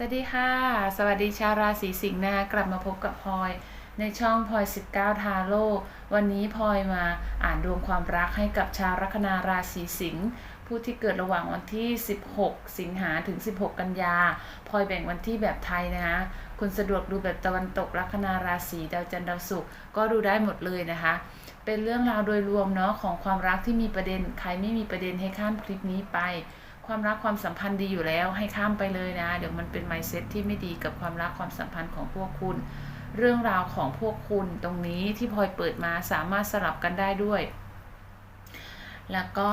สวัสดีค่ะ สวัสดีชาวราศีสิงห์นะคะกลับมาพบกับพลอยในช่องพลอย 19 ทาโร่วันนี้พลอยมาอ่านดวงความรักให้กับชาวลัคนาราศีสิงห์ผู้ที่เกิดระหว่างวันที่ 16 สิงหาถึง 16 กันยาพลอยแบ่งวันที่แบบไทยนะคะคุณสะดวกดูแบบตะวันตกลัคนาราศีดาวจันทร์ดาวศุกร์ก็ดูได้หมดเลยนะคะ เป็นเรื่องราวโดยรวมเนาะของความรักที่มีประเด็นใครไม่มีประเด็นให้ข้ามคลิปนี้ไป ความรักความสัมพันธ์ดีอยู่แล้วให้ข้ามไปเลยนะ เดี๋ยวมันเป็นไมเซ็ตที่ไม่ดีกับความรักความสัมพันธ์ของพวกคุณ เรื่องราวของพวกคุณตรงนี้ที่พลอยเปิดมาสามารถสลับกันได้ด้วย แล้วก็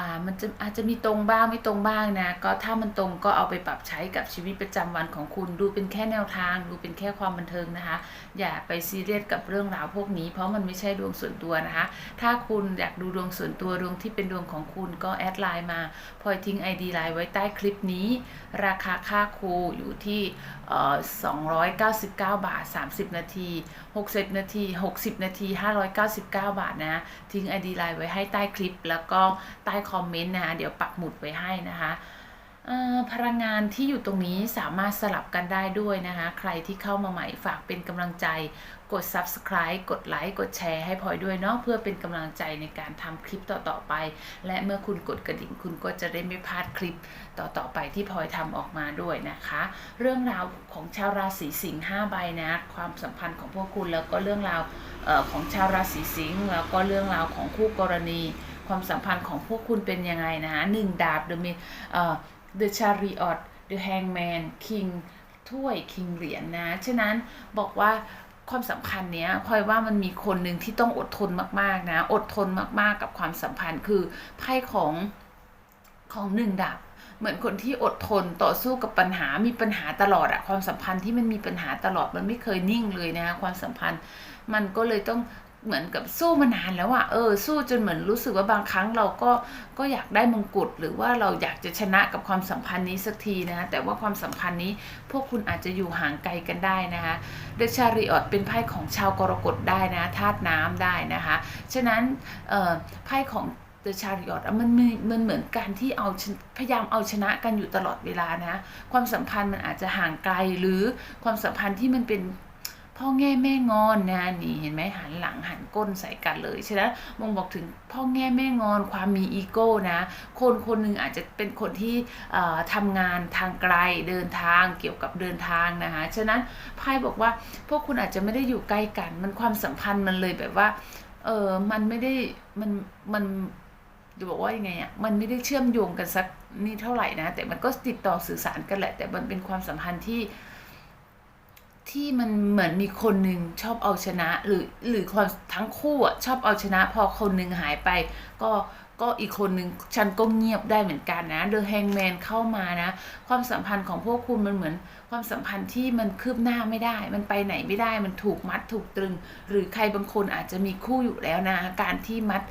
อ่ามันจะอาจจะมีตรงบ้างไม่ตรงบ้างนะ ก็ถ้ามันตรงก็เอาไปปรับใช้กับชีวิตประจำวันของคุณ ดูเป็นแค่แนวทาง ดูเป็นแค่ความบันเทิงนะคะ อย่าไปซีเรียสกับเรื่องราวพวกนี้ เพราะมันไม่ใช่ดวงส่วนตัวนะคะ ถ้าคุณอยากดูดวงส่วนตัวดวงที่เป็นดวงของคุณก็แอดไลน์มาพลอยทิ้ง ID ไลน์ไว้ใต้คลิปนี้ ราคาค่าครูอยู่ที่เอ่อ299 บาท 30 นาที 60 นาที 60 นาที 599 บาทนะ ทิ้ง ID ไลน์ไว้ให้ใต้คลิปแล้วก็ใต้คอมเมนต์นะคะเดี๋ยวปักหมุดไว้ให้นะคะพลังงานที่อยู่ตรงนี้สามารถสลับกันได้ด้วยนะคะ ใครที่เข้ามาใหม่ฝากเป็นกำลังใจ กด subscribe กดไลค์กดแชร์ให้พลอยด้วยเนาะเพื่อเป็นกำลังใจในการทำคลิปต่อๆไป และเมื่อคุณกดกระดิ่งคุณก็จะได้ไม่พลาดคลิปต่อๆไปที่พลอยทำออกมาด้วยนะคะ เรื่องราวของชาวราศีสิงห์5ใบนะความสัมพันธ์ของพวกคุณแล้วก็เรื่องราวออของชาวราศีสิงห์แล้วก็เรื่องราวของคู่กรณี ความสัมพันธ์ของพวกคุณเป็นยังไงนะหนึ่งดาบ The Mi- เอ่อ The Chariot The Hangman King ถ้วย King เหรียญนะ ฉะนั้นบอกว่าความสัมพันธ์เนี้ยพลอยว่ามันมีคนหนึ่งที่ต้องอดทนมากๆนะ อดทนมากๆกับความสัมพันธ์คือไพ่ของของหนึ่งดาบเหมือนคนที่อดทนต่อสู้กับปัญหา มีปัญหาตลอดอะความสัมพันธ์ที่มันมีปัญหาตลอดมันไม่เคยนิ่งเลยนะความสัมพันธ์ มันก็เลยต้อง เหมือนกับสู้มานานแล้วอะเออสู้จนเหมือนรู้สึกว่าบางครั้งเราก็ก็อยากได้มงกุฎหรือว่าเราอยากจะชนะกับความสัมพันธ์นี้สักทีนะแต่ว่าความสัมพันธ์นี้พวกคุณอาจจะอยู่ห่างไกลกันได้นะคะเดชาริออตเป็นไพ่ของชาวกรกฎได้นะธาตุน้ำได้นะคะฉะนั้นไพ่ของ The Chariot อะมันมันเหมือนการที่เอาพยายามเอาชนะกันอยู่ตลอดเวลานะความสัมพันธ์มันอาจจะห่างไกลหรือความสัมพันธ์ที่มันเป็น พ่อแง่แม่งอนนะนี่เห็นไหมหันหลังหันก้นใส่กันเลยฉะนั้นมงบอกถึงพ่อแง่แม่งอนความมีอีโก้นะคนคนหนึ่งอาจจะเป็นคนที่เอ่อทำงานทางไกลเดินทางเกี่ยวกับเดินทางนะคะฉะนั้นไพ่บอกว่าพวกคุณอาจจะไม่ได้อยู่ใกล้กัน มันความสัมพันธ์มันเลยแบบว่าเออมันไม่ได้มันมันจะบอกว่ายังไงอะมันไม่ได้เชื่อมโยงกันสักนี่เท่าไหร่นะ แต่มันก็ติดต่อสื่อสารกันแหละ แต่มันเป็นความสัมพันธ์ที่ ที่มันเหมือนมีคนหนึ่งชอบเอาชนะ หรือหรือความทั้งคู่อะชอบเอาชนะ พอคนหนึ่งหายไป ก็ก็อีกคนหนึ่งฉันก็เงียบได้เหมือนกันนะเดอะแฮงแมนเข้ามานะ ความสัมพันธ์ของพวกคุณมันเหมือน ความสัมพันธ์ที่มันคืบหน้าไม่ได้ มันไปไหนไม่ได้มันถูกมัดถูกตรึง หรือใครบางคนอาจจะมีคู่อยู่แล้วนะ การที่มัด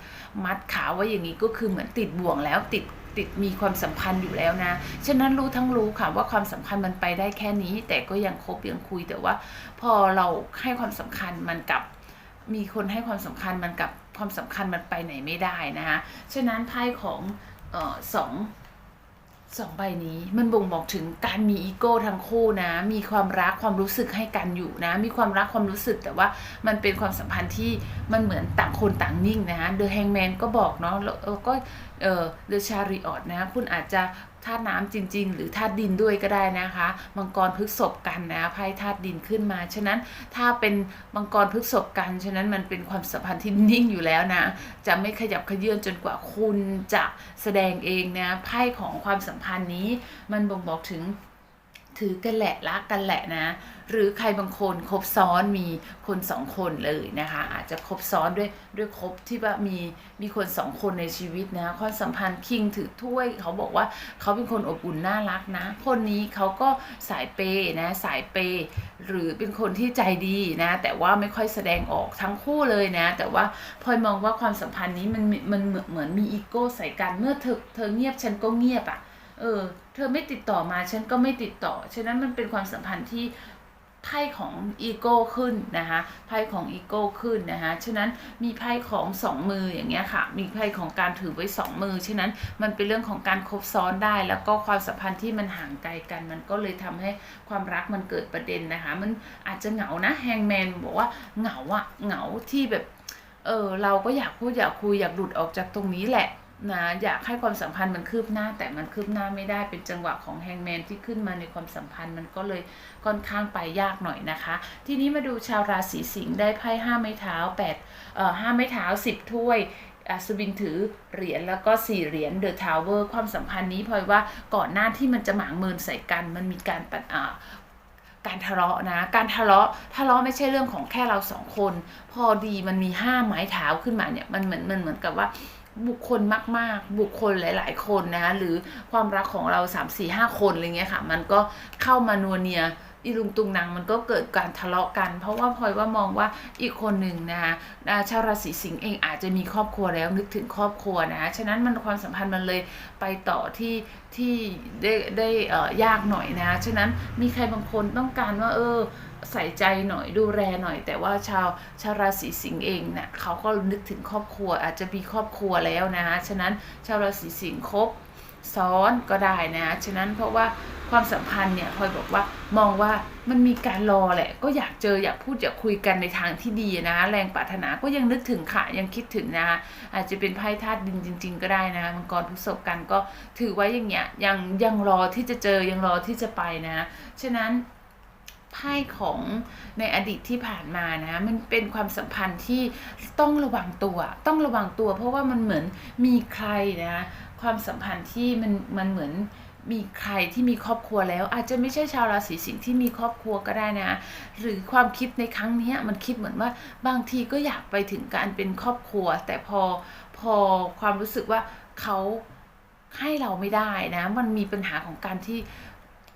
มัดขาไว้อย่างนี้ก็คือเหมือนติดบ่วงแล้วติด ติดมีความสัมพันธ์อยู่แล้วนะ ฉะนั้นรู้ทั้งรู้ค่ะว่าความสัมพันธ์มันไปได้แค่นี้ แต่ก็ยังคบยังคุยแต่ว่า พอเราให้ความสำคัญมันกับ มีคนให้ความสำคัญมันกับความสำคัญมันไปไหนไม่ได้นะคะ ฉะนั้นไพ่ของออสอง สองใบนี้มันบ่งบอกถึงการมีอีโก้ทั้งคู่นะ มีความรักความรู้สึกให้กันอยู่นะ มีความรักความรู้สึกแต่ว่ามันเป็นความสัมพันธ์ที่มันเหมือนต่างคนต่างนิ่งนะฮะเดอะแฮงแมนก็บอกเนาะแล้วแล้วก็เออเดอะชาริออตนะ คุณอาจจะ ธาตุน้ำจริง ๆ หรือธาตุดินด้วยก็ได้นะคะ มังกรพฤกษบกันนะไพ่ธาตุดินขึ้นมา ฉะนั้นถ้าเป็นมังกรพฤกษบกัน ฉะนั้นมันเป็นความสัมพันธ์ที่นิ่งอยู่แล้วนะ จะไม่ขยับขยื่นจนกว่าคุณจะแสดงเองนะไพ่ของความสัมพันธ์นี้มันบ่งบอกถึง ถือกันแหละรักกันแหละนะ หรือใครบางคนคบซ้อนมีคนสองคนเลยนะคะ อาจจะคบซ้อนด้วยด้วยคบที่ว่ามีมีคนสองคนในชีวิตนะความสัมพันธ์คิงถือถ้วย เขาบอกว่าเขาเป็นคนอบอุ่นน่ารักนะ คนนี้เขาก็สายเปย์นะสายเปย์หรือเป็นคนที่ใจดีนะ แต่ว่าไม่ค่อยแสดงออกทั้งคู่เลยนะ แต่ว่าพลอยมองว่าความสัมพันธ์นี้มันมันเหมือนมีอีโก้ใส่กันเมื่อเธอเธอเงียบฉันก็เงียบอะ เออ เธอไม่ติดต่อมาฉันก็ไม่ติดต่อ ฉะนั้นมันเป็นความสัมพันธ์ที่ไพ่ของอีโก้ขึ้นนะคะไพ่ของอีโก้ขึ้นนะคะฉะนั้นมีไพ่ของสองมืออย่างเงี้ยค่ะ มีไพ่ของการถือไว้สองมือฉะนั้นมันเป็นเรื่องของการคบซ้อนได้ แล้วก็ความสัมพันธ์ที่มันห่างไกลกัน มันก็เลยทำให้ความรักมันเกิดประเด็นนะคะ มันอาจจะเหงานะแฮงแมนบอกว่าเหงาอะเหงาที่แบบเออเราก็อยากพูดอยากคุยอยากหลุดออกจากตรงนี้แหละ นะอยากให้ความสัมพันธ์มันคืบหน้าแต่มันคืบหน้าไม่ได้เป็นจังหวะของแฮงแมนที่ขึ้นมาในความสัมพันธ์มันก็เลยค่อนข้างไปยากหน่อยนะคะ ทีนี้มาดูชาวราศีสิงห์ได้ไพ่ห้าไม้เท้าแปดเอ่อห้าไม้เท้าสิบถ้วยอัศวินถือเหรียญแล้วก็สี่เหรียญเดอะทาวเวอร์ความสัมพันธ์นี้พลอยว่าก่อนหน้าที่มันจะหมางเมินใส่กัน มันมีการปัดอ่าการทะเลาะนะ การทะเลาะ ทะเลาะไม่ใช่เรื่องของแค่เราสองคน พอดีมันมีห้าไม้เท้าขึ้นมาเนี่ย มันเหมือนมันเหมือนกับว่า บุคคลมาก ๆ บุคคลหลาย ๆ คนนะคะหรือความรักของเรา3 4 5 คนอะไรเงี้ยค่ะ มันก็เข้ามานัวเนียอีลุงตุงนางมันก็เกิดการทะเลาะกัน เพราะว่าพลอยว่ามองว่าอีกคนหนึ่งนะคะชาวราศีสิงห์เองอาจจะมีครอบครัวแล้วนึกถึงครอบครัวนะฉะนั้นมันความสัมพันธ์มันเลยไปต่อที่ที่ได้ได้ยากหน่อยนะฉะนั้นมีใครบางคนต้องการว่าเออ ใส่ใจหน่อยดูแลหน่อย แต่ว่าชาวชาวราศีสิงห์เองเนะี่ยเขาก็นึกถึงครอบครัวอาจจะมีครอบครัวแล้วนะคะฉะนั้นชาวราศีสิงห์คบซ้อนก็ได้นะ ฉะนั้นเพราะว่าความสัมพันธ์เนี่ยพลอยบอกว่ามองว่ามันมีการรอแหละ ก็อยากเจออยากพูดอยากคุยกันในทางที่ดีนะ แรงปรารถนาก็ยังนึกถึงค่ะยังคิดถึงนะ อาจจะเป็นไพ่ธาตุดินจริง ๆ ก็ได้นะมังกรพฤษภกันก็ถือไว้อย่างเงี้ยยังยังรอที่จะเจอยังรอที่จะไปนะ ฉะนั้น ไพ่ของในอดีตที่ผ่านมานะมันเป็นความสัมพันธ์ที่ต้องระวังตัว ต้องระวังตัว เพราะว่ามันเหมือนมีใครนะความสัมพันธ์ที่มันมันเหมือนมีใครที่มีครอบครัวแล้ว อาจจะไม่ใช่ชาวราศีสิงห์ที่มีครอบครัวก็ได้นะ หรือความคิดในครั้งนี้มันคิดเหมือนว่าบางทีก็อยากไปถึงการเป็นครอบครัว แต่พอพอความรู้สึกว่าเขาให้เราไม่ได้นะ มันมีปัญหาของการที่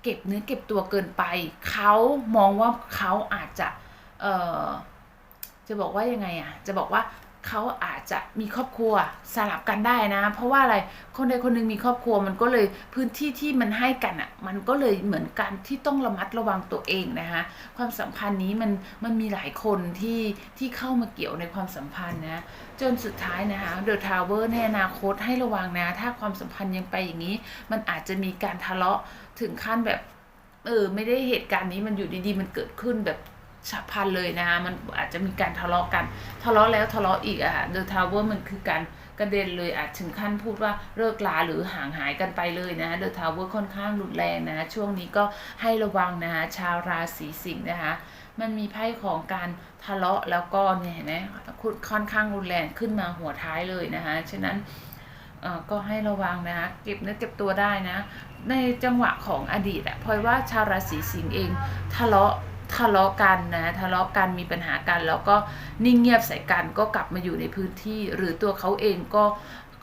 เก็บเนื้อเก็บตัวเกินไป เขามองว่าเขาอาจจะ เออจะบอกว่ายังไงอะจะบอกว่า เขาอาจจะมีครอบครัวสลับกันได้นะ เพราะว่าอะไรคนใดคนหนึ่งมีครอบครัวมันก็เลยพื้นที่ที่มันให้กันอะมันก็เลยเหมือนกันที่ต้องระมัดระวังตัวเองนะคะความสัมพันธ์นี้มันมันมีหลายคนที่ที่เข้ามาเกี่ยวในความสัมพันธ์นะจนสุดท้ายนะคะเดอะทาวเวอร์ในอนาคตให้ระวังนะ ถ้าความสัมพันธ์ยังไปอย่างนี้ มันอาจจะมีการทะเลาะถึงขั้นแบบเออไม่ได้เหตุการณ์นี้มันอยู่ดีๆ มันเกิดขึ้นแบบ ฉับพลันเลยนะ มันอาจจะมีการทะเลาะกัน ทะเลาะแล้วทะเลาะอีกอะเดอะทาวเวอร์มันคือการกระเด็นเลยอาจถึงขั้นพูดว่าเลิกลาหรือห่างหายกันไปเลยนะเดอะทาวเวอร์ค่อนข้างรุนแรงนะ ช่วงนี้ก็ให้ระวังนะชาวราศีสิงห์นะคะ มันมีไพ่ของการทะเลาะแล้วก็เนี่ยเห็นไหมค่อนข้างรุนแรงขึ้นมาหัวท้ายเลยนะคะฉะนั้นก็ให้ระวังนะคะเก็บเนื้อเก็บตัวได้นะ ในจังหวะของอดีตอะพลอยว่าชาวราศีสิงห์เองทะเลาะ ทะเลาะกันนะทะเลาะกันมีปัญหากัน แล้วก็นิ่งเงียบใส่กันก็กลับมาอยู่ในพื้นที่ หรือตัวเขาเองก็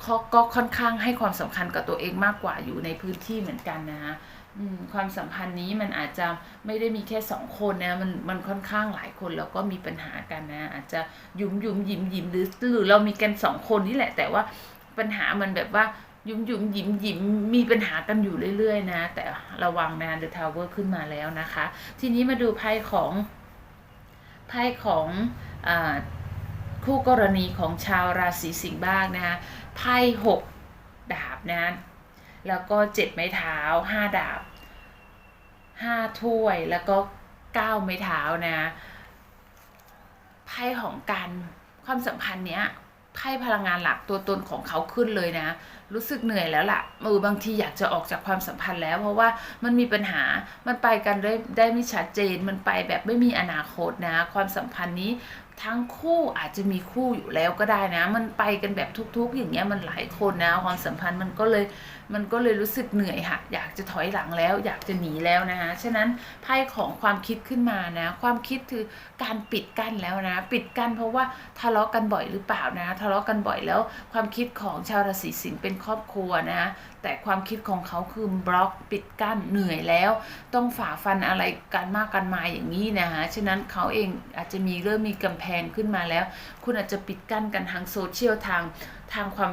เขาก็ค่อนข้างให้ความสำคัญกับตัวเองมากกว่าอยู่ในพื้นที่เหมือนกันนะอืมความสัมพันธ์นี้มันอาจจะไม่ได้มีแค่สองคนนะมันมันค่อนข้างหลายคนแล้วก็มีปัญหากันนะ อาจจะยุ่มยุ่มยิ้มยิ้มหรือหรือเรามีกันสองคนนี่แหละแต่ว่าปัญหามันแบบว่า ยุ่มยุมยิ้มยิ้มมีปัญหากันอยู่เรื่อยๆนะ แต่ระวังนะเดอะทาวเวอร์ขึ้นมาแล้วนะคะ ทีนี้มาดูไพ่ของไพ่ของอคู่กรณีของชาวราศีสิงห์บ้างนะคะไพ่หกดาบนะแล้วก็เจ็ดไม้เท้าห้าดาบห้าถ้วยแล้วก็เก้าไม้เท้านะไพ่ของการความสัมพันธ์เนี้ยไพ่พลังงานหลักตัวตนของเขาขึ้นเลยนะ รู้สึกเหนื่อยแล้วล่ะเออบางทีอยากจะออกจากความสัมพันธ์แล้ว เพราะว่ามันมีปัญหา มันไปกันได้ได้ไม่ชัดเจน มันไปแบบไม่มีอนาคตนะ ความสัมพันธ์นี้ ทั้งคู่อาจจะมีคู่อยู่แล้วก็ได้นะ มันไปกันแบบทุก ๆ อย่างเงี้ยมันหลายคนนะความสัมพันธ์มันก็เลยมันก็เลยรู้สึกเหนื่อยค่ะ อยากจะถอยหลังแล้ว อยากจะหนีแล้วนะคะฉะนั้นไพ่ของความคิดขึ้นมานะ ความคิดคือการปิดกั้นแล้วนะ ปิดกั้นเพราะว่าทะเลาะกันบ่อยหรือเปล่านะ ทะเลาะกันบ่อยแล้ว ความคิดของชาวราศีสิงห์เป็นครอบครัวนะแต่ความคิดของเขาคือบล็อกปิดกั้นเหนื่อยแล้ว ต้องฝ่าฟันอะไรกันมากกันมาอย่างนี้นะคะฉะนั้นเขาเองอาจจะมีเริ่มมีกำแพงขึ้นมาแล้ว คุณอาจจะปิดกั้นกันทางโซเชียลทาง ทางความ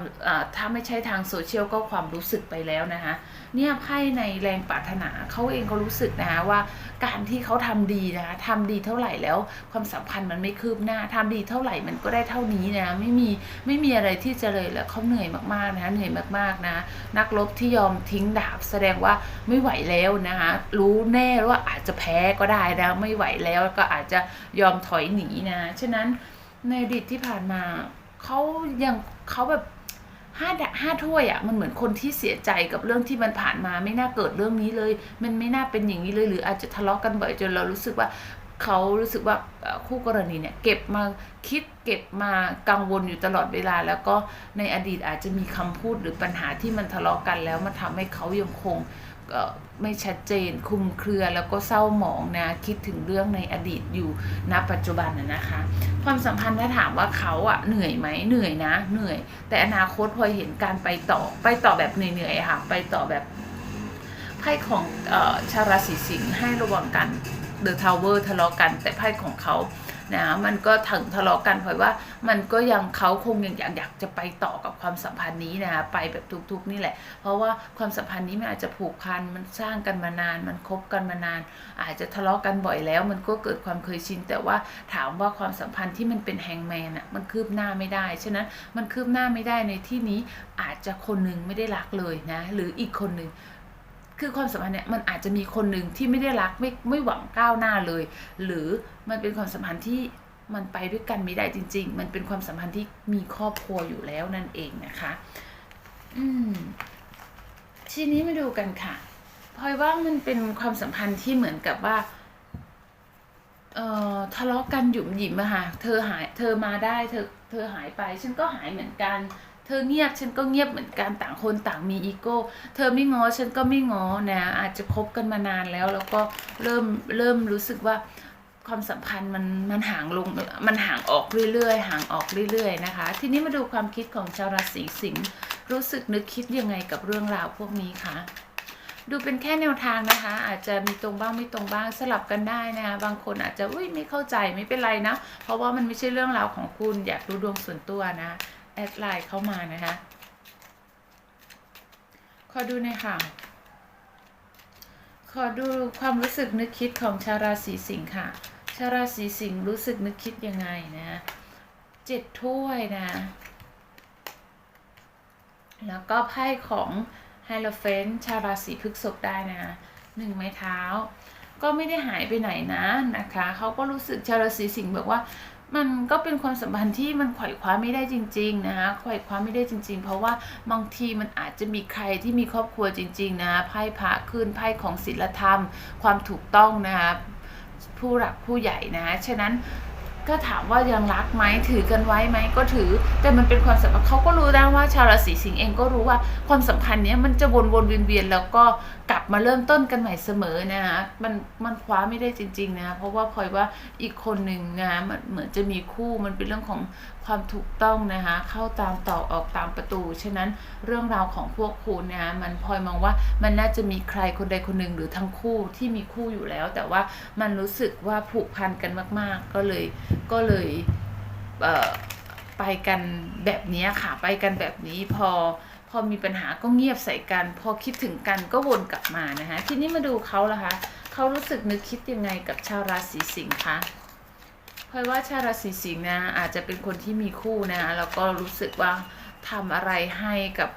ถ้าไม่ใช่ทางโซเชียลก็ความรู้สึกไปแล้วนะคะเนี่ยไพ่ในแรงปรารถนาเขาเองก็รู้สึกนะคะว่าการที่เขาทำดีนะคะทำดีเท่าไหร่แล้วความสัมพันธ์มันไม่คืบหน้าทำดีเท่าไหร่มันก็ได้เท่านี้นะไม่มีไม่มีอะไรที่จะเลยแล้วเขาเหนื่อยมากๆนะคะเหนื่อยมากๆนะนักรบที่ยอมทิ้งดาบแสดงว่าไม่ไหวแล้วนะคะรู้แน่ว่าอาจจะแพ้ก็ได้นะไม่ไหวแล้วก็อาจจะยอมถอยหนีนะฉะนั้นในอดีตที่ผ่านมา เขาอยังเขาแบบห้าดะห้าถ้วยอะ่ะมันเหมือนคนที่เสียใจกับเรื่องที่มันผ่านมาไม่น่าเกิดเรื่องนี้เลย มันไม่น่าเป็นอย่างนี้เลย หรืออาจจะทะเลาะกันบ่อยจนเรารู้สึกว่าเขารู้สึกว่าคู่กรณีเนี่ยเก็บมาคิดเก็บมากังวลอยู่ตลอดเวลา แล้วก็ในอดีตอาจจะมีคำพูดหรือปัญหาที่มันทะเลาะกันแล้วมันทำให้เขายังคง ไม่ชัดเจนคุมเครือแล้วก็เศร้าหมองนะคิดถึงเรื่องในอดีตอยู่ณปัจจุบันนะนะคะ ความสัมพันธ์ถ้าถามว่าเขาอะเหนื่อยไหมเหนื่อยนะ เหนื่อย แต่อนาคตพลอยเห็นการไปต่อไปต่อแบบเหนื่อยๆค่ะ ไปต่อแบบไพ่ของอชาราศีสิงห์ให้ระวังกันเดอะทาวเวอร์ทะเลาะกัน แต่ไพ่ของเขา นะมันก็ถึงทะเลาะกันเพราะว่า มันก็ยังเขาคงยังอยากอยากจะไปต่อกับความสัมพันธ์นี้นะคะไปแบบทุกๆนี่แหละ เพราะว่าความสัมพันธ์นี้มันอาจจะผูกพันมันสร้างกันมานาน มันคบกันมานาน อาจจะทะเลาะกันบ่อยแล้ว มันก็เกิดความเคยชิน แต่ว่าถามว่าความสัมพันธ์ที่มันเป็นแฮงแมนอะมันคืบหน้าไม่ได้ ฉะนั้นมันคืบหน้าไม่ได้ในที่นี้อาจจะคนหนึ่งไม่ได้รักเลยนะ หรืออีกคนหนึ่ง คือความสัมพันธ์เนี่ยมันอาจจะมีคนหนึ่งที่ไม่ได้รักไม่ไม่หวังก้าวหน้าเลย หรือมันเป็นความสัมพันธ์ที่มันไปด้วยกันไม่ได้จริง ๆ มันเป็นความสัมพันธ์ที่มีครอบครัวอยู่แล้วนั่นเองนะคะ อืม ทีนี้มาดูกันค่ะพลอยว่ามันเป็นความสัมพันธ์ที่เหมือนกับว่าเอ่อทะเลาะกันหยุมหยิมอะค่ะ เธอหาย เธอมาได้ เธอ เธอหายไป ฉันก็หายเหมือนกัน เธอเงียบฉันก็เงียบเหมือนกันต่างคนต่างมีอีโก้ เธอไม่ง้อฉันก็ไม่ง้อนะ อาจจะคบกันมานานแล้ว แล้วก็เริ่มเริ่มรู้สึกว่าความสัมพันธ์มันมันห่างลงมันห่างออกเรื่อยๆห่างออกเรื่อยๆนะคะ ทีนี้มาดูความคิดของชาวราศีสิงห์รู้สึกนึกคิดยังไงกับเรื่องราวพวกนี้คะดูเป็นแค่แนวทางนะคะ อาจจะมีตรงบ้างไม่ตรงบ้างสลับกันได้นะคะบางคนอาจจะอุ้ยไม่เข้าใจไม่เป็นไรนะ เพราะว่ามันไม่ใช่เรื่องราวของคุณอยากดูดวงส่วนตัวนะ แอดไลน์เข้ามานะคะ ขอดูหน่อยค่ะ ขอดูความรู้สึกนึกคิดของชาวราศีสิงห์ค่ะ ชาวราศีสิงห์รู้สึกนึกคิดยังไงนะเจ็ดถ้วยนะ แล้วก็ไพ่ของไฮโลเฟนชาวราศีพฤษภได้นะหนึ่งไม้เท้า ก็ไม่ได้หายไปไหนนะนะคะ เขาก็รู้สึกชาวราศีสิงห์บอกว่า มันก็เป็นความสัมพันธ์ที่มันไขว่คว้าไม่ได้จริง ๆ นะคะไขว่คว้าไม่ได้จริง ๆ เพราะว่าบางทีมันอาจจะมีใครที่มีครอบครัวจริง ๆ นะไพ่พระขึ้นไพ่ของศีลธรรม ความถูกต้องนะคะผู้หลักผู้ใหญ่นะ ฉะนั้นก็ถามว่ายังรักไหมถือกันไว้ไหมก็ถือ แต่มันเป็นความสัมพันธ์เขาก็รู้ได้ว่าชาวราศีสิงห์เองก็รู้ว่าความสัมพันธ์เนี้ยมันจะวนๆเวียนๆแล้วก็กลับมาเริ่มต้นกันใหม่เสมอนะคะมันมันคว้าไม่ได้จริง ๆ นะ เพราะว่าพลอยว่าอีกคนหนึ่งนะคะมันเหมือนจะมีคู่มันเป็นเรื่องของความถูกต้องนะคะเข้าตามต่อออกตามประตู ฉะนั้นเรื่องราวของพวกคุณนะคะมันพลอยมองว่ามันน่าจะมีใครคนใดคนหนึ่งหรือทั้งคู่ที่มีคู่อยู่แล้ว แต่ว่ามันรู้สึกว่าผูกพันกันมาก ๆ ก็เลยก็เลยเไปกันแบบนี้ค่ะ ไปกันแบบนี้พอ พอมีปัญหาก็เงียบใส่กัน พอคิดถึงกันก็วนกลับมานะคะทีนี้มาดูเขาละคะเขารู้สึกนึกคิดยังไงกับชาวราศีสิงห์คะเพราะว่าชาวราศีสิงห์นะอาจจะเป็นคนที่มีคู่นะแล้วก็รู้สึกว่าทำอะไรให้กับ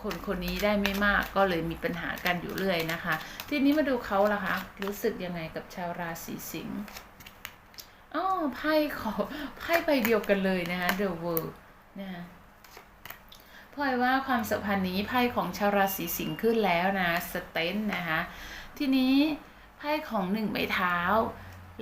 คนคนนี้ได้ไม่มากก็เลยมีปัญหากันอยู่เรื่อยนะคะ ทีนี้มาดูเขาละคะ รู้สึกยังไงกับชาวราศีสิงห์อ๋อไพ่ขอไพ่ใบเดียวกันเลยนะคะ The World นะคะ พลอยว่าความสัมพันธ์นี้ไพ่ของชาวราศีสิงห์ขึ้นแล้วนะสเตนนะคะทีนี้ไพ่ของหนึ่งไม้เท้า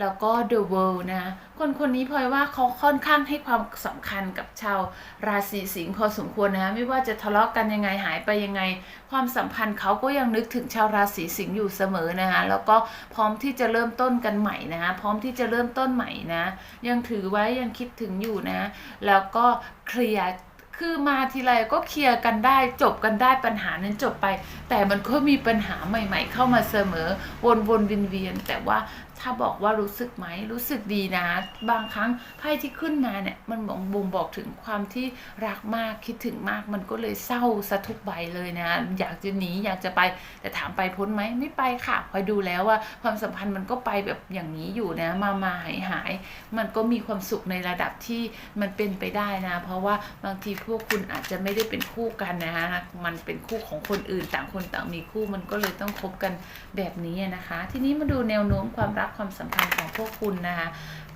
แล้วก็ The World นะ คนคนนี้พลอยว่าเขาค่อนข้างให้ความสำคัญกับชาวราศีสิงห์พอสมควรนะ ไม่ว่าจะทะเลาะกันยังไงหายไปยังไง ความสัมพันธ์เขาก็ยังนึกถึงชาวราศีสิงห์อยู่เสมอนะคะแล้วก็พร้อมที่จะเริ่มต้นกันใหม่นะคะพร้อมที่จะเริ่มต้นใหม่นะ ยังถือไว้ยังคิดถึงอยู่นะ แล้วก็เคลียร์ คือมาทีไรก็เคลียร์กันได้จบกันได้ปัญหานั้นจบไป แต่มันก็มีปัญหาใหม่ ๆ เข้ามาเสมอวนๆวียนเวียนๆแต่ว่า ถ้าบอกว่ารู้สึกไหมรู้สึกดีนะ บางครั้งไพ่ที่ขึ้นมาเนี่ยมันบ่งบ่งบอกถึงความที่รักมากคิดถึงมาก มันก็เลยเศร้าสะทุกใบเลยนะ อยากจะหนีอยากจะไป แต่ถามไปพ้นไหมไม่ไปค่ะคอยดูแล้วว่าความสัมพันธ์มันก็ไปแบบอย่างนี้อยู่นะ มามาหายหายมันก็มีความสุขในระดับที่มันเป็นไปได้นะ เพราะว่าบางทีพวกคุณอาจจะไม่ได้เป็นคู่กันนะฮะมันเป็นคู่ของคนอื่นต่างคนต่างมีคู่มันก็เลยต้องคบกันแบบนี้นะคะ ทีนี้มาดูแนวโน้มความรักความสัมพันธ์ของพวกคุณนะคะ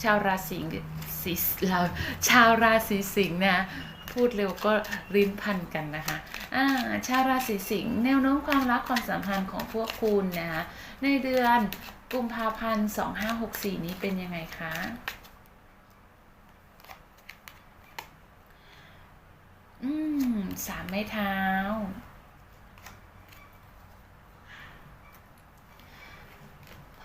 ชาวราศีสิเราชาวราศีสิงห์นะพูดเร็วก็ริ้นพันกันนะคะอ่าชาวราศีสิงห์แนวโน้มความรักความสัมพันธ์ของพวกคุณนะคะในเดือนกุมภาพันธ์2564 นี้เป็นยังไงคะอืมสามไม้เท้า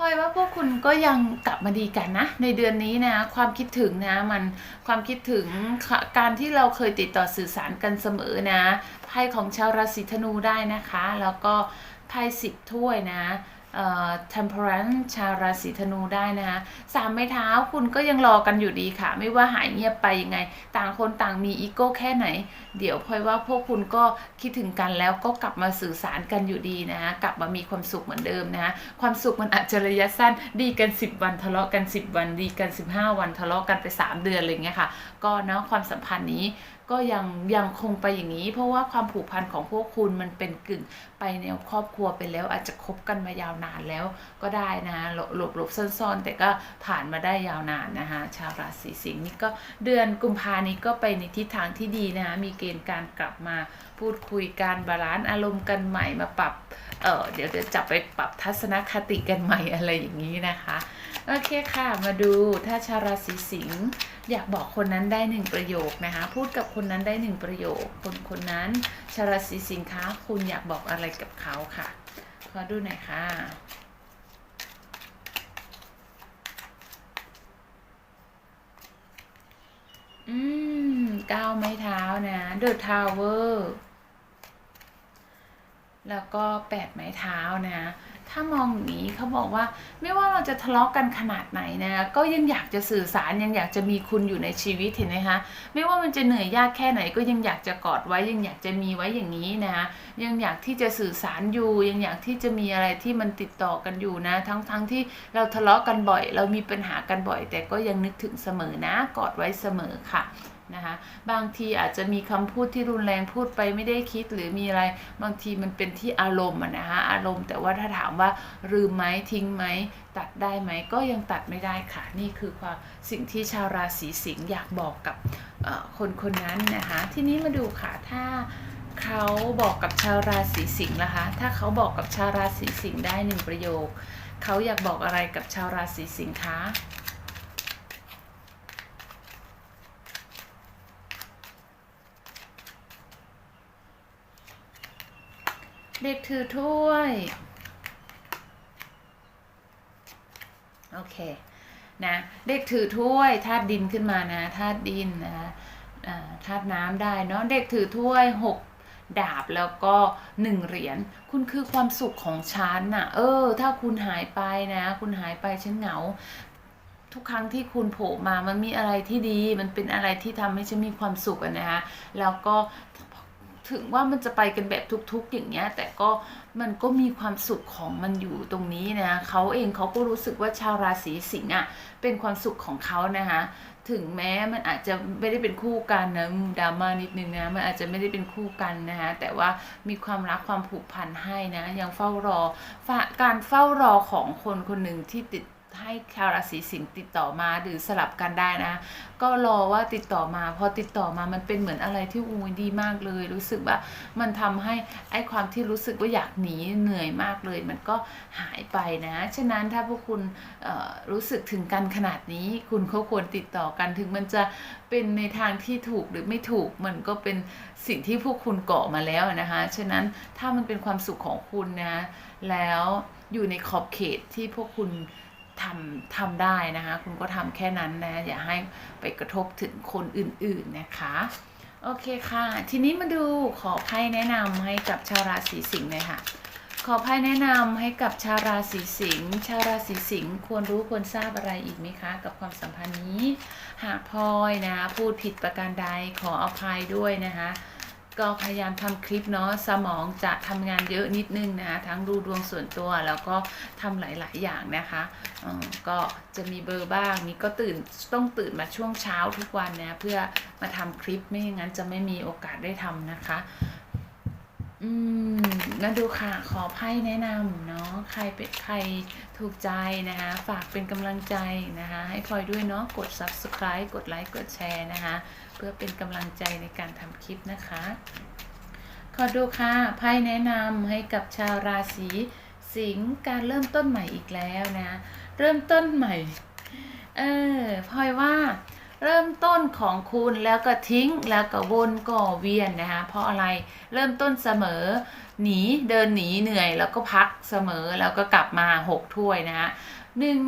ลอยว่าพวกคุณก็ยังกลับมาดีกันนะ ในเดือนนี้นะความคิดถึงนะมันความคิดถึงการที่เราเคยติดต่อสื่อสารกันเสมอนะไพ่ของชาวราศีธนูได้นะคะ แล้วก็ไพ่สิบถ้วยนะ temperance ชาวราศีธนูได้นะคะสามไม้เท้าคุณก็ยังรอกันอยู่ดีค่ะ ไม่ว่าหายเงียบไปยังไง ต่างคนต่างมีอีโก้แค่ไหน เดี๋ยวพลอยว่าพวกคุณก็คิดถึงกันแล้วก็กลับมาสื่อสารกันอยู่ดีนะกลับมามีความสุขเหมือนเดิมนะความสุขมันอาจจะระยะสั้นดีกัน 10 วันทะเลาะกัน 10 วันดีกัน 15 วันทะเลาะกันไป 3 เดือนอะไรเงี้ยค่ะ ก็เนาะความสัมพันธ์นี้ก็ยังยังคงไปอย่างนี้ เพราะว่าความผูกพันของพวกคุณมันเป็นกึ่งไปแนวครอบครัวไปแล้ว อาจจะคบกันมายาวนานแล้วก็ได้นะหลบหลบหลบซ่อนๆ แต่ก็ผ่านมาได้ยาวนานนะคะชาวราศีสิงห์นี่ก็เดือนกุมภานี้ก็ไปในทิศทางที่ดีนะคะมีเกณฑ์การกลับมา พูดคุยการบาลานซ์อารมณ์กันใหม่มาปรับ เออเดี๋ยวจะจับไปปรับทัศนคติกันใหม่อะไรอย่างนี้นะคะ โอเคค่ะ มาดูถ้าชาวราศีสิงห์อยากบอกคนนั้นได้หนึ่งประโยคนะคะ พูดกับคนนั้นได้หนึ่งประโยค คนคนนั้นชาวราศีสิงห์คะคุณอยากบอกอะไรกับเขาค่ะ ขอดูหน่อยค่ะอืมก้าวไม้เท้านะ The Tower แล้วก็แปดไม้เท้านะ ถ้ามองอย่างนี้เขาบอกว่าไม่ว่าเราจะทะเลาะกันขนาดไหนนะ ก็ยังอยากจะสื่อสารยังอยากจะมีคุณอยู่ในชีวิตเห็นไหมคะ ไม่ว่ามันจะเหนื่อยยากแค่ไหนก็ยังอยากจะกอดไว้ยังอยากจะมีไว้อย่างนี้นะ ยังอยากที่จะสื่อสารอยู่ ยังอยากที่จะมีอะไรที่มันติดต่อกันอยู่นะ ทั้งทั้งที่เราทะเลาะกันบ่อย เรามีปัญหากันบ่อย แต่ก็ยังนึกถึงเสมอนะ กอดไว้เสมอค่ะ นะคะ บางทีอาจจะมีคำพูดที่รุนแรงพูดไปไม่ได้คิดหรือมีอะไร บางทีมันเป็นที่อารมณ์นะคะอารมณ์แต่ว่าถ้าถามว่าลืมไหมทิ้งไหมตัดได้ไหมก็ยังตัดไม่ได้ค่ะ นี่คือความสิ่งที่ชาวราศีสิงห์อยากบอกกับคนคนนั้นนะคะ ทีนี้มาดูค่ะถ้าเขาบอกกับชาวราศีสิงห์นะคะ ถ้าเขาบอกกับชาวราศีสิงห์ได้หนึ่งประโยค เขาอยากบอกอะไรกับชาวราศีสิงห์คะ เด็กถือถ้วย โอเค นะ เด็กถือถ้วยธาตุดินขึ้นมานะธาตุดินนะธาตุน้ำได้เนาะเด็กถือถ้วยหกดาบแล้วก็หนึ่งเหรียญคุณคือความสุขของฉันน่ะ เออ ถ้าคุณหายไปนะ คุณหายไปฉันเหงา ทุกครั้งที่คุณโผล่มามันมีอะไรที่ดี มันเป็นอะไรที่ทำให้ฉันมีความสุขนะคะแล้วก็ ถึงว่ามันจะไปกันแบบทุก ๆ อย่างเงี้ย แต่ก็มันก็มีความสุขของมันอยู่ตรงนี้นะเขาเองเขาก็รู้สึกว่าชาวราศีสิงห์อะเป็นความสุขของเขานะคะถึงแม้มันอาจจะไม่ได้เป็นคู่กันนะดราม่านิดนึงนะมันอาจจะไม่ได้เป็นคู่กันนะคะแต่ว่ามีความรักความผูกพันให้นะยังเฝ้ารอการเฝ้ารอของคนคนหนึ่งที่ติด ให้ชาวราศีสิงห์ติดต่อมาหรือสลับกันได้นะ ก็รอว่าติดต่อมา พอติดต่อมามันเป็นเหมือนอะไรที่อูดีมากเลย รู้สึกว่ามันทำให้ไอ้ความที่รู้สึกว่าอยากหนีเหนื่อยมากเลย มันก็หายไปนะ ฉะนั้นถ้าพวกคุณรู้สึกถึงกันขนาดนี้ คุณก็ควรติดต่อกันถึงมันจะเป็นในทางที่ถูกหรือไม่ถูกมันก็เป็นสิ่งที่พวกคุณเกาะมาแล้วนะคะ ฉะนั้นถ้ามันเป็นความสุขของคุณนะ แล้วอยู่ในขอบเขตที่พวกคุณ ทำทำได้นะคะ คุณก็ทำแค่นั้นนะ อย่าให้ไปกระทบถึงคนอื่นๆนะคะ โอเคค่ะ ทีนี้มาดูขอไพ่แนะนำให้กับชาวราศีสิงห์เลยค่ะ ขอไพ่แนะนำให้กับชาวราศีสิงห์ชาวราศีสิงห์ควรรู้ควรทราบอะไรอีกไหมคะ กับความสัมพันธ์นี้ หากพลอยนะ พูดผิดประการใดขออภัยด้วยนะคะ ก็พยายามทำคลิปเนาะสมองจะทำงานเยอะนิดนึงนะคะทั้งดูดวงส่วนตัวแล้วก็ทำหลาย ๆ อย่างนะคะก็จะมีเบอร์บ้างนี่ก็ตื่นต้องตื่นมาช่วงเช้าทุกวันนะเพื่อมาทำคลิปไม่อย่างนั้นจะไม่มีโอกาสได้ทำนะคะ อืมมาดูค่ะขอไพ่แนะนำเนาะใครเป็นใครถูกใจนะคะ ฝากเป็นกำลังใจนะคะ ให้พลอยด้วยเนาะกด subscribe กดไลค์กดแชร์นะคะ เพื่อเป็นกำลังใจในการทำคลิปนะคะ ขอดูค่ะไพ่แนะนำให้กับชาวราศีสิงห์การเริ่มต้นใหม่อีกแล้วนะ เริ่มต้นใหม่ เออพลอยว่า เริ่มต้นของคุณแล้วก็ทิ้งแล้วก็วนก็เวียนนะคะเพราะอะไรเริ่มต้นเสมอ หนีเดินหนีเหนื่อยแล้วก็พักเสมอแล้วก็กลับมาหกถ้วยนะคะหนึ่ง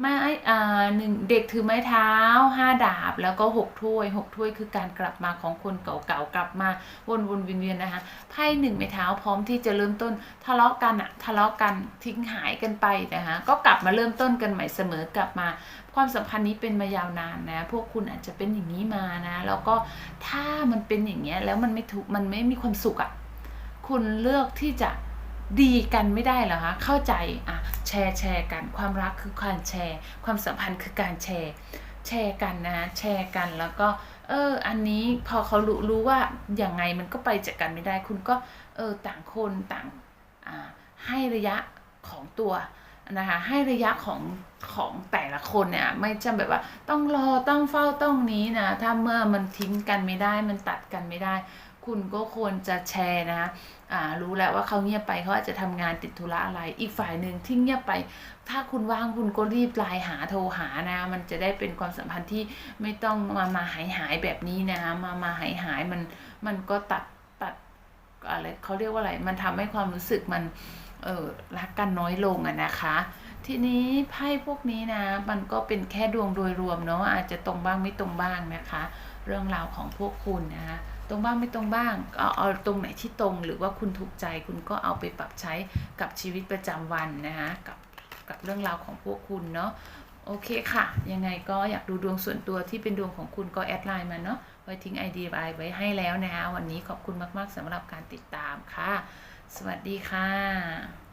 ไม้อ่าหนึ่งเด็กถือไม้เท้าห้าดาบ แล้วก็หกถ้วยหกถ้วยคือการกลับมาของคนเก่าๆกลับมาวนวนเวียนๆนะคะไพ่หนึ่งไม้เท้าพร้อมที่จะเริ่มต้นทะเลาะกันอะทะเลาะกันทิ้งหายกันไปนะคะก็กลับมาเริ่มต้นกันใหม่เสมอกลับมาความสัมพันธ์นี้เป็นมายาวนานนะ พวกคุณอาจจะเป็นอย่างนี้มานะ แล้วก็ถ้ามันเป็นอย่างเงี้ยแล้วมันไม่ถูกมันไม่มีความสุขอะ่ะ คุณเลือกที่จะ ดีกันไม่ได้เหรอคะเข้าใจอะแชร์แชร์กันความรักคือการแชร์ ความสัมพันธ์คือการแชร์ แชร์กันนะ แชร์กันแล้วก็ เออ อันนี้พอเขารู้รู้ว่าอย่างไงมันก็ไปจากกันไม่ได้ คุณก็เออต่างคนต่างอ่าให้ระยะของตัวนะคะให้ระยะของของแต่ละคนเนี่ยไม่จำแบบว่าต้องรอต้องเฝ้าต้องนี้นะถ้าเมื่อมันทิ้งกันไม่ได้มันตัดกันไม่ได้ คุณก็ควรจะแชร์นะอ่ารู้แล้วว่าเขาเงียบไปเขาอาจจะทำงานติดธุระอะไร อีกฝ่ายหนึ่งที่เงียบไป ถ้าคุณว่างคุณก็รีบไลน์หาโทรหานะ มันจะได้เป็นความสัมพันธ์ที่ไม่ต้องมามาหายหายแบบนี้นะคะมามาหายหายมันมันก็ตัดตัดอะไรเขาเรียกว่าอะไร มันทำให้ความรู้สึกมันเออรักกันน้อยลงอะนะคะ ทีนี้ไพ่พวกนี้นะ มันก็เป็นแค่ดวงโดยรวมเนาะอาจจะตรงบ้างไม่ตรงบ้างนะคะ เรื่องราวของพวกคุณนะคะ ตรงบ้างไม่ตรงบ้างก็เอาเอาตรงไหนที่ตรงหรือว่าคุณถูกใจคุณก็เอาไปปรับใช้กับชีวิตประจำวันนะคะกับกับเรื่องราวของพวกคุณเนาะโอเคค่ะ ยังไงก็อยากดูดวงส่วนตัวที่เป็นดวงของคุณก็แอดไลน์มาเนาะไว้ทิ้ง ID ไว้ให้แล้วนะคะวันนี้ขอบคุณมาก ๆสำหรับการติดตามค่ะ สวัสดีค่ะ